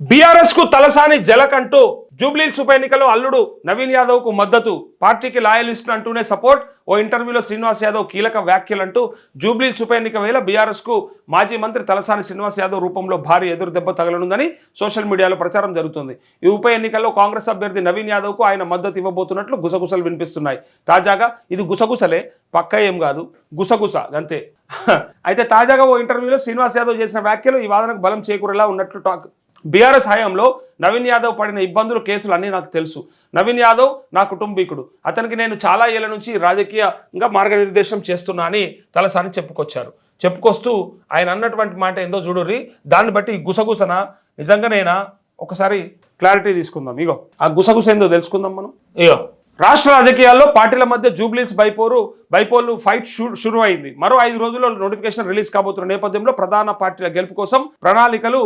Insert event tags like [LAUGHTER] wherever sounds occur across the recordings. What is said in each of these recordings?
బీఆర్ఎస్కు తలసాని జలకంటూ జూబ్లీల్స్ ఉప ఎన్నికలో అల్లుడు నవీన్ యాదవ్కు మద్దతు. పార్టీకి లాయలిస్టులు అంటూనే సపోర్ట్. ఓ ఇంటర్వ్యూలో శ్రీనివాస్ యాదవ్ కీలక వ్యాఖ్యలంటూ జూబ్లీల్స్ ఉప ఎన్నిక వేళ బీఆర్ఎస్కు మాజీ మంత్రి తలసాని శ్రీనివాస్ యాదవ్ రూపంలో భారీ ఎదురు దెబ్బ తగలనుందని సోషల్ మీడియాలో ప్రచారం జరుగుతుంది. ఈ ఉప ఎన్నికల్లో కాంగ్రెస్ అభ్యర్థి నవీన్ యాదవ్కు ఆయన మద్దతు ఇవ్వబోతున్నట్లు గుసగుసలు వినిపిస్తున్నాయి. తాజాగా ఇది గుసగుసలే పక్క ఏం కాదు. గుసగుస అంతే. [LAUGHS] అయితే తాజాగా ఓ ఇంటర్వ్యూలో శ్రీనివాస్ యాదవ్ చేసిన వ్యాఖ్యలు ఈ వాదనకు బలం చేకూరేలా ఉన్నట్లు టాక్ బీఆర్ఎస్ హయాంలో నవీన్ యాదవ్ పడిన ఇబ్బందులు కేసులు అన్నీ నాకు తెలుసు. నవీన్ యాదవ్ నా కుటుంబీకుడు. అతనికి నేను చాలా ఏళ్ళ నుంచి రాజకీయంగా మార్గనిర్దేశం చేస్తున్నా అని తలసాని చెప్పుకొచ్చారు. చెప్పుకొస్తూ ఆయన అన్నటువంటి మాట ఏందో చూడుర్రి. దాన్ని బట్టి గుసగుసన? నిజంగానేనా? ఒకసారి క్లారిటీ తీసుకుందాం. ఇగో ఆ గుసగుస ఏందో తెలుసుకుందాం మనం. ఇగో. రాష్ట్ర రాజకీయాల్లో పార్టీల మధ్య జూబ్లీస్ బైపోరు బైపోలు ఫైట్ షు షురు అయింది మరో ఐదు రోజుల్లో నోటిఫికేషన్ రిలీజ్ కాబోతున్న నేపథ్యంలో ప్రధాన పార్టీల గెలుపు కోసం ప్రణాళికలు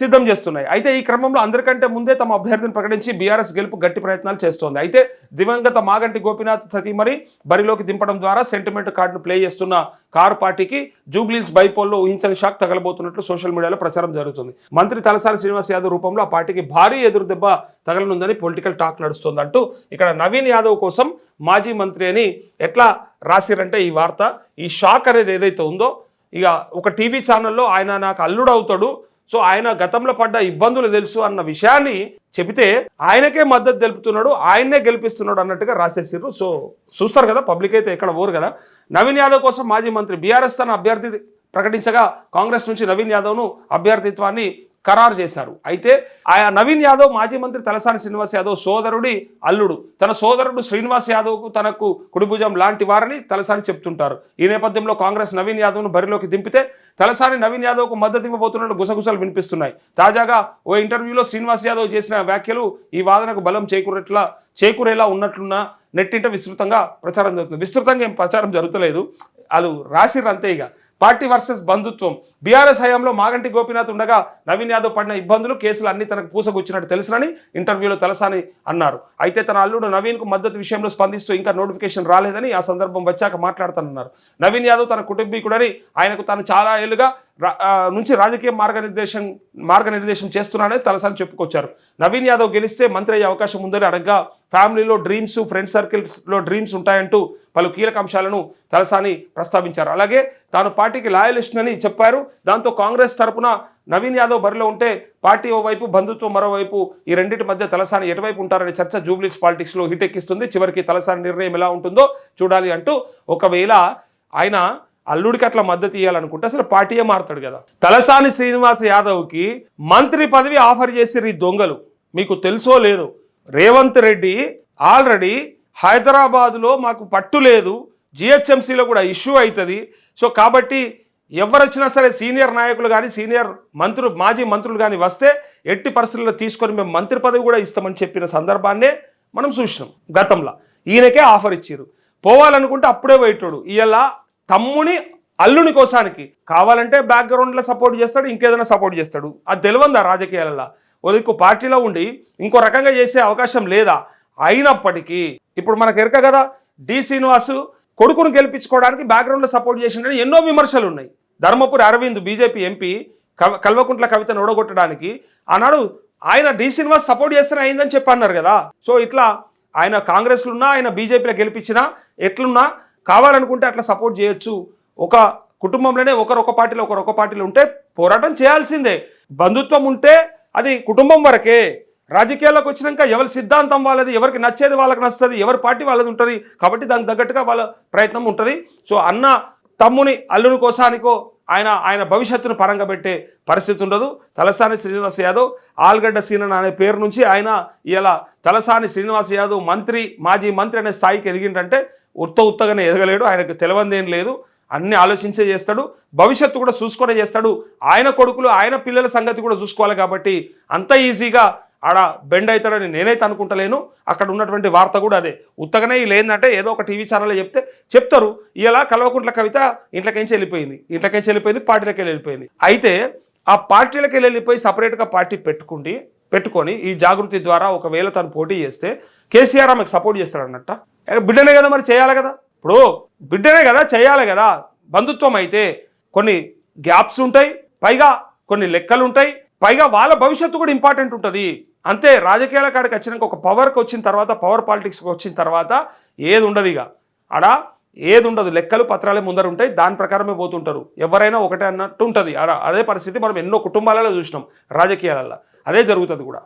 సిద్ధం చేస్తున్నాయి. అయితే ఈ క్రమంలో అందరికంటే ముందే తమ అభ్యర్థిని ప్రకటించి బీఆర్ఎస్ గెలుపు గట్టి ప్రయత్నాలు చేస్తోంది. అయితే దివంగత మాగంటి గోపీనాథ్ సతీమణి బరిలోకి దింపడం ద్వారా సెంటిమెంట్ కార్డును ప్లే చేస్తున్న కారు పార్టీకి జూబ్లీస్ బైపోల్లో ఊహించని షాక్ తగలబోతున్నట్లు సోషల్ మీడియాలో ప్రచారం జరుగుతుంది. మంత్రి తలసాని శ్రీనివాస్ యాదవ్ రూపంలో ఆ పార్టీకి భారీ ఎదురు దెబ్బ తగలనుందని పొలిటికల్ టాక్ నడుస్తుంది అంటూ ఇక్కడ నవీన్ యాదవ్ కోసం మాజీ మంత్రి అని ఎట్లా రాసిరంటే ఈ వార్త. ఈ షాక్ అనేది ఏదైతే ఉందో ఇక ఒక టీవీ ఛానల్లో ఆయన నాకు అల్లుడు అవుతాడు సో ఆయన గతంలో పడ్డ ఇబ్బందులు తెలుసు అన్న విషయాన్ని చెబితే ఆయనకే మద్దతు తెలుపుతున్నాడు ఆయన్నే గెలిపిస్తున్నాడు అన్నట్టుగా రాసేసారు సో చూస్తారు కదా పబ్లిక్ అయితే ఎక్కడ ఓరు కదా. నవీన్ యాదవ్ కోసం మాజీ మంత్రి బీఆర్ఎస్ తన అభ్యర్థి ప్రకటించగా కాంగ్రెస్ నుంచి నవీన్ యాదవ్ను అభ్యర్థిత్వాన్ని ఖరారు చేశారు. అయితే ఆయా నవీన్ యాదవ్ మాజీ మంత్రి తలసాని శ్రీనివాస్ యాదవ్ సోదరుడి అల్లుడు. తన సోదరుడు శ్రీనివాస్ యాదవ్కు తనకు కుడిభుజం లాంటి వారని తలసాని చెప్తుంటారు. ఈ నేపథ్యంలో కాంగ్రెస్ నవీన్ యాదవ్ను బరిలోకి దింపితే తలసాని నవీన్ యాదవ్కు మద్దతు ఇవ్వబోతున్నట్టు గుసగుసలు వినిపిస్తున్నాయి. తాజాగా ఓ ఇంటర్వ్యూలో శ్రీనివాస్ యాదవ్ చేసిన వ్యాఖ్యలు ఈ వాదనకు బలం చేకూరేట్లా చేకూరేలా ఉన్నట్లున్న నెట్టింట విస్తృతంగా ప్రచారం జరుగుతుంది. విస్తృతంగా ఏం ప్రచారం జరుగుతలేదు. వాళ్ళు రాసిర్రు అంతే ఇక. పార్టీ వర్సెస్ బంధుత్వం. బీఆర్ఎస్ హయాంలో మాగంటి గోపీనాథ్ ఉండగా నవీన్ యాదవ్ పడిన ఇబ్బందులు కేసులు అన్ని తనకు పూసగుచ్చినట్టు తెలుసునని ఇంటర్వ్యూలో తలసాని అన్నారు. అయితే తన అల్లుడు నవీన్కు మద్దతు విషయంలో స్పందిస్తూ ఇంకా నోటిఫికేషన్ రాలేదని ఆ సందర్భం వచ్చాక మాట్లాడతానన్నారు. నవీన్ యాదవ్ తన కుటుంబీకుడని ఆయనకు తాను చాలా ఏళ్ళుగా నుంచి రాజకీయ మార్గనిర్దేశం మార్గనిర్దేశం చేస్తున్నానని తలసాని చెప్పుకొచ్చారు. నవీన్ యాదవ్ గెలిస్తే మంత్రి అయ్యే అవకాశం ఉందని అడగ్గా ఫ్యామిలీలో డ్రీమ్స్ ఫ్రెండ్ సర్కిల్స్లో డ్రీమ్స్ ఉంటాయంటూ పలు కీలక అంశాలను తలసాని ప్రస్తావించారు. అలాగే తాను పార్టీకి లాయలిస్ట్ అని చెప్పారు. దాంతో కాంగ్రెస్ తరపున నవీన్ యాదవ్ బరిలో ఉంటే పార్టీ ఓవైపు బంధుత్వం మరోవైపు ఈ రెండింటి మధ్య తలసాని ఎటువైపు ఉంటారనే చర్చ జూబ్లీస్ పాలిటిక్స్లో హిట్ ఎక్కిస్తుంది. చివరికి తలసాని నిర్ణయం ఎలా ఉంటుందో చూడాలి అంటూ ఒకవేళ ఆయన అల్లుడికి అట్లా మద్దతు ఇవ్వాలనుకుంటే అసలు పార్టీయే మారుతాడు కదా. తలసాని శ్రీనివాస్ యాదవ్కి మంత్రి పదవి ఆఫర్ చేసిర్రు ఈ దొంగలు. మీకు తెలుసో లేదు. రేవంత్ రెడ్డి ఆల్రెడీ హైదరాబాదులో మాకు పట్టు లేదు. జిహెచ్ఎంసీలో కూడా ఇష్యూ అవుతుంది సో కాబట్టి ఎవరొచ్చినా సరే సీనియర్ నాయకులు కానీ సీనియర్ మంత్రులు మాజీ మంత్రులు కానీ వస్తే ఎట్టి పరిస్థితుల్లో తీసుకొని మేము మంత్రి పదవి కూడా ఇస్తామని చెప్పిన సందర్భాన్నే మనం చూసినాం గతంలో. ఈయనకే ఆఫర్ ఇచ్చారు పోవాలనుకుంటే అప్పుడే పోయేటోడు. ఇవాళ తమ్ముని అల్లుని కోసానికి కావాలంటే బ్యాక్గ్రౌండ్లో సపోర్ట్ చేస్తాడు ఇంకేదైనా సపోర్ట్ చేస్తాడు. అది తెలియందా రాజకీయాలలో? ఒక పార్టీలో ఉండి ఇంకో రకంగా చేసే అవకాశం లేదా? అయినప్పటికీ ఇప్పుడు మనకు ఎరక కదా డి శ్రీనివాసు కొడుకును గెలిపించుకోవడానికి బ్యాక్గ్రౌండ్లో సపోర్ట్ చేసిండని ఎన్నో విమర్శలు ఉన్నాయి. ధర్మపురి అరవింద్ బీజేపీ ఎంపీ కల్వకుంట్ల కవితను ఓడగొట్టడానికి ఆనాడు ఆయన డి శ్రీనివాస్ సపోర్ట్ చేస్తేనే అయిందని చెప్పి అన్నారు కదా. సో ఇట్లా ఆయన కాంగ్రెస్లున్నా ఆయన బీజేపీలో గెలిపించినా ఎట్లున్నా కావాలనుకుంటే అట్లా సపోర్ట్ చేయొచ్చు. ఒక కుటుంబంలోనే ఒకరు ఒక పార్టీలో ఒకరు ఒక పార్టీలో ఉంటే పోరాటం చేయాల్సిందే. బంధుత్వం ఉంటే అది కుటుంబం వరకే. రాజకీయాల్లోకి వచ్చినాక ఎవరి సిద్ధాంతం వాళ్ళది ఎవరికి నచ్చేది వాళ్ళకి నచ్చుతుంది ఎవరి పార్టీ వాళ్ళది ఉంటుంది. కాబట్టి దానికి తగ్గట్టుగా వాళ్ళ ప్రయత్నం ఉంటుంది. సో అన్న తమ్ముని అల్లుని కోసానికో ఆయన ఆయన భవిష్యత్తును పరంగా పెట్టే పరిస్థితి ఉండదు. తలసాని శ్రీనివాస్ యాదవ్ ఆల్గడ్డ సీనన్ అనే పేరు నుంచి ఆయన ఇలా తలసాని శ్రీనివాస్ యాదవ్ మంత్రి మాజీ మంత్రి అనే స్థాయికి ఎదిగిందంటే ఉత్త ఉత్తగానే ఎదగలేడు ఆయనకు తెలవందేం లేదు. అన్ని ఆలోచించే చేస్తాడు భవిష్యత్తు కూడా చూసుకునే చేస్తాడు. ఆయన కొడుకులు ఆయన పిల్లల సంగతి కూడా చూసుకోవాలి కాబట్టి అంత ఈజీగా ఆడ బెండ్ అవుతాడని నేనైతే అనుకుంటలేను. అక్కడ ఉన్నటువంటి వార్త కూడా అదే. ఉత్తగానే వీళ్ళు ఏంటంటే ఏదో ఒక టీవీ ఛానల్లో చెప్తే చెప్తారు. ఇలా కల్వకుంట్ల కవిత ఇంట్లోకించి వెళ్ళిపోయింది ఇంట్లోకించి వెళ్ళిపోయింది పార్టీలకి వెళ్ళిపోయింది. అయితే ఆ పార్టీలకి వెళ్ళిపోయి సపరేట్గా పార్టీ పెట్టుకుండి పెట్టుకొని ఈ జాగృతి ద్వారా ఒకవేళ తను పోటీ చేస్తే కేసీఆర్ ఆమెకు సపోర్ట్ చేస్తాడన్నట్ట. బిడ్డనే కదా మరి చేయాలి కదా? ఇప్పుడు బిడ్డనే కదా చేయాలి కదా? బంధుత్వం అయితే కొన్ని గ్యాప్స్ ఉంటాయి పైగా కొన్ని లెక్కలు ఉంటాయి పైగా వాళ్ళ భవిష్యత్తు కూడా ఇంపార్టెంట్ ఉంటుంది. అంతే రాజకీయాల కాడికి వచ్చినాక ఒక పవర్కి వచ్చిన తర్వాత పవర్ పాలిటిక్స్కి వచ్చిన తర్వాత ఏది ఉండదు ఇక. ఆడ ఏది ఉండదు. లెక్కలు పత్రాలే ముందర ఉంటాయి దాని ప్రకారమే పోతుంటారు. ఎవరైనా ఒకటే అన్నట్టు ఉంటుంది. ఆడ అదే పరిస్థితి మనం ఎన్నో కుటుంబాలలో చూసినాం రాజకీయాలలో. అదే జరుగుతుంది కూడా.